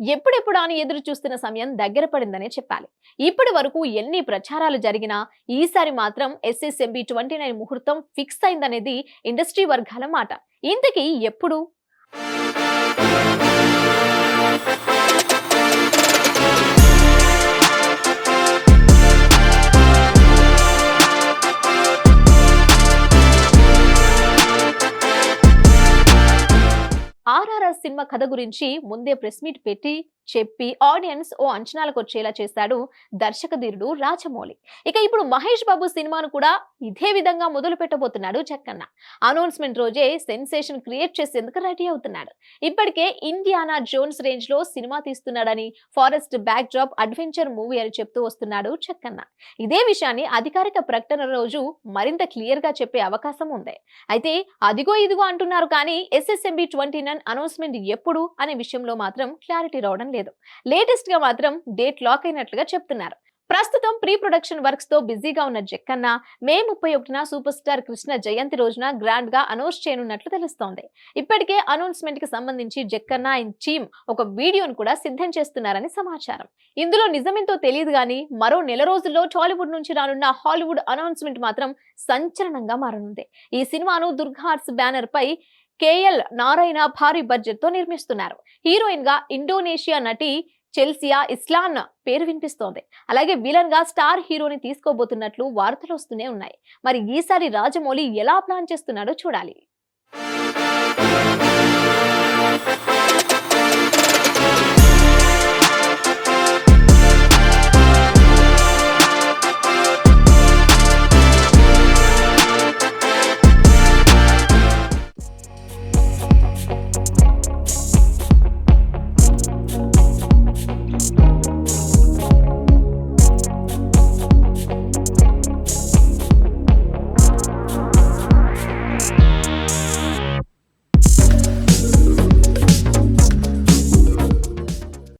ఎప్పుడెప్పుడు అని ఎదురు చూస్తున్న సమయం దగ్గర పడిందనే చెప్పాలి. ఇప్పటి వరకు ఎన్ని ప్రచారాలు జరిగినా ఈసారి మాత్రం ఎస్ఎస్ఎంబి ట్వంటీ నైన్ ముహూర్తం ఫిక్స్ అయిందనేది ఇండస్ట్రీ వర్గాల మాట. ఇంతకీ ఎప్పుడు? సినిమా కథ గురించి ముందే ప్రెస్ మీట్ పెట్టి చెప్పి ఆడియన్స్ ఓ అంచనాలకు వచ్చేలా చేశాడు దర్శకధీరుడు రాజమౌళి. ఇక ఇప్పుడు మహేష్ బాబు సినిమాను కూడా ఇదే విధంగా మొదలు పెట్టబోతున్నాడు జక్కన్న. అనౌన్స్మెంట్ రోజే సెన్సేషన్ క్రియేట్ చేసేందుకు రెడీ అవుతున్నాడు. ఇప్పటికే ఇండియానా జోన్స్ రేంజ్లో సినిమా తీస్తున్నాడని forest backdrop adventure movie అని చెప్తూ వస్తున్నాడు చక్కన్న ఇదే విషయాన్ని అధికారిక ప్రకటన రోజు మరింత క్లియర్గా చెప్పే అవకాశం ఉంది. అయితే అదిగో ఇదిగో అంటున్నారు కానీ ఎస్ఎస్ఎంబి ట్వంటీ నైన్ అనౌన్స్మెంట్ ఎప్పుడు అనే విషయంలో మాత్రం క్లారిటీ రావడం లేదు. లేటెస్ట్గా మాత్రం డేట్ లాక్ అయినట్లుగా చెప్తున్నారు. ప్రస్తుతం ప్రీ ప్రొడక్షన్ వర్క్స్తో బిజీగా ఉన్న జక్కన్న మే ముప్పై ఒకటిన సూపర్ స్టార్ కృష్ణ జయంతి రోజున గ్రాండ్గా అనౌన్స్ చేయనున్నట్లు తెలుస్తోంది. ఇప్పటికే అనౌన్స్మెంట్కి సంబంధించి జక్కన్న ఇన్ టీమ్ ఒక వీడియోను కూడా సిద్ధం చేస్తున్నారని సమాచారం. ఇందులో నిజమేంతో తెలియదు కానీ మరో నెల రోజుల్లో టాలీవుడ్ నుంచి రానున్న హాలీవుడ్ అనౌన్స్మెంట్ మాత్రం సంచలనంగా మారనుంది. ఈ సినిమాను దుర్గార్ట్స్ బ్యానర్ పై కేఎల్ నారాయణ భారీ బడ్జెట్తో నిర్మిస్తున్నారు. హీరోయిన్గా ఇండోనేషియా నటి చెల్సియా ఇస్లాన్ పేరు వినిపిస్తోంది. అలాగే విలన్గా స్టార్ హీరోని తీసుకోబోతున్నట్లు వార్తలు వస్తూనే ఉన్నాయి. మరి ఈసారి రాజమౌళి ఎలా ప్లాన్ చేస్తున్నాడో చూడాలి.